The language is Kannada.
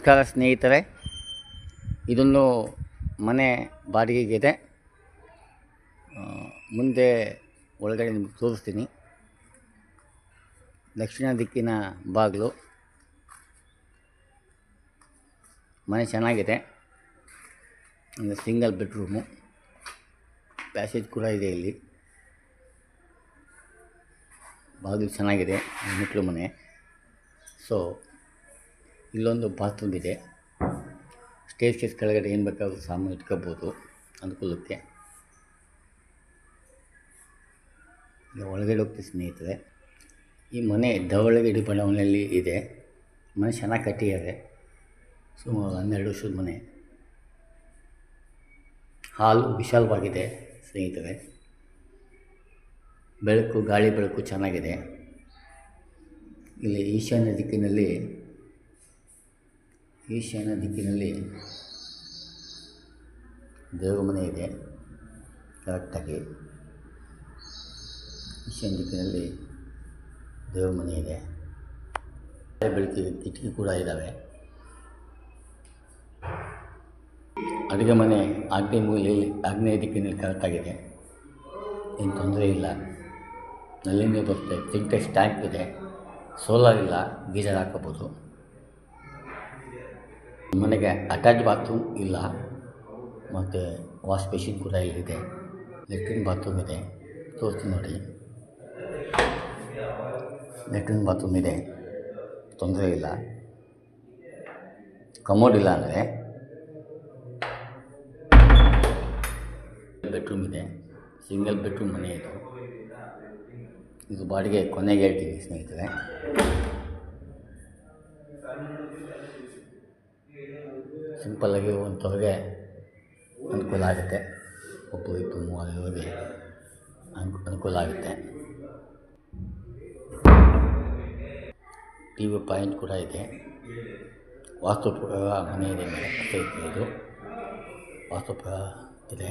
ನಮಸ್ಕಾರ ಸ್ನೇಹಿತರೆ, ಇದೊಂದು ಮನೆ ಬಾಡಿಗೆಗಿದೆ. ಮುಂದೆ ಒಳಗಡೆ ನಿಮಗೆ ತೋರಿಸ್ತೀನಿ. ದಕ್ಷಿಣ ದಿಕ್ಕಿನ ಬಾಗಿಲು. ಮನೆ ಚೆನ್ನಾಗಿದೆ. ಒಂದು ಸಿಂಗಲ್ ಬೆಡ್ರೂಮು. ಪ್ಯಾಸೇಜ್ ಕೂಡ ಇದೆ ಇಲ್ಲಿ. ಬಾಗಿಲು ಚೆನ್ನಾಗಿದೆ ಮೆಟ್ಲು ಮನೆ. ಸೊ ಇಲ್ಲೊಂದು ಬಾತ್ರೂಮ್ ಇದೆ ಸ್ಟೇಜ್ ಕೆಳಗಡೆ ಏನು ಬೇಕಾದರೂ ಸಾಮಾನು ಇಟ್ಕೋಬೋದು ಅನುಕೂಲಕ್ಕೆ ಒಳಗಡೆ ಹೋಗ್ತೀವಿ ಸ್ನೇಹಿತರೆ. ಈ ಮನೆ ಧವಳಗಿರಿ ಬಡಾವಣೆಯಲ್ಲಿ ಇದೆ. ಮನೆ ಚೆನ್ನಾಗಿ ಕಟ್ಟಿದ್ದಾರೆ. ಸುಮಾರು ಹನ್ನೆರಡು ವರ್ಷದ ಮನೆ. ಹಾಲು ವಿಶಾಲವಾಗಿದೆ ಸ್ನೇಹಿತರೆ. ಬೆಳಕು, ಗಾಳಿ ಬೆಳಕು ಚೆನ್ನಾಗಿದೆ. ಇಲ್ಲಿ ಈಶಾನ್ಯ ದಿಕ್ಕಿನಲ್ಲಿ ಈಶಾನ್ಯ ದಿಕ್ಕಿನಲ್ಲಿ ದೇವಮನೆ ಇದೆ. ಕರೆಕ್ಟಾಗಿ ಈಶಾನ್ಯ ದಿಕ್ಕಿನಲ್ಲಿ ದೇವಮನೆ ಇದೆ. ಬೆಳಕಿಗೆ ಕಿಟಕಿ ಕೂಡ ಇದ್ದಾವೆ. ಅಡುಗೆ ಮನೆ ಆಗ್ನೇಯ ಮೂಲೆ ಆಗ್ನೇಯ ದಿಕ್ಕಿನಲ್ಲಿ ಕರೆಕ್ಟಾಗಿದೆ. ಏನು ತೊಂದರೆ ಇಲ್ಲ. ನಲ್ಲಿ ನೀರು ಬರುತ್ತೆ. ಸಿಂಟೆಕ್ಸ್ ಟ್ಯಾಂಕ್ ಇದೆ. ಸೋಲಾರ್ ಇಲ್ಲ. ಗೀಜರ್ ಹಾಕೋಬೋದು ಮನೆಗೆ ಅಟ್ಯಾಚ್ ಬಾತ್ರೂಮ್ ಇಲ್ಲ. ಮತ್ತು ವಾಶ್ ಬೇಸಿನ್ ಕೂಡ ಇಲ್ಲಿದೆ ಲೆಟ್ರಿನ್ ಬಾತ್ರೂಮ್ ಇದೆ. ತೋರಿಸ್ತೀನಿ ನೋಡಿ. ಲೆಟ್ರಿನ್ ಬಾತ್ರೂಮ್ ಇದೆ. ತೊಂದರೆ ಇಲ್ಲ. ಕಮೋಡ್ ಇಲ್ಲ ಅಂದರೆ ಬೆಡ್ರೂಮ್ ಇದೆ. ಸಿಂಗಲ್ ಬೆಡ್ರೂಮ್ ಮನೆ ಇದು. ಇದು ಬಾಡಿಗೆ ಕೊನೆಗೆ ಹೇಳ್ತೀನಿ ಸ್ನೇಹಿತರೆ. ಸಿಂಪಲ್ಲಾಗಿ ಹೋಗುವಂಥವ್ರಿಗೆ ಅನುಕೂಲ ಆಗುತ್ತೆ. ಒಬ್ಬರು ಇಬ್ಬರು ಮೂವರಿಗೆ ಅನುಕೂ ಅನುಕೂಲ ಆಗುತ್ತೆ. ಟಿ ವಿ ಪಾಯಿಂಟ್ ಕೂಡ ಇದೆ. ವಾಸ್ತು ಮನೆ ಇದೆ ಮೇಲೆ. ಇದು. ವಾಸ್ತು ಇದೆ.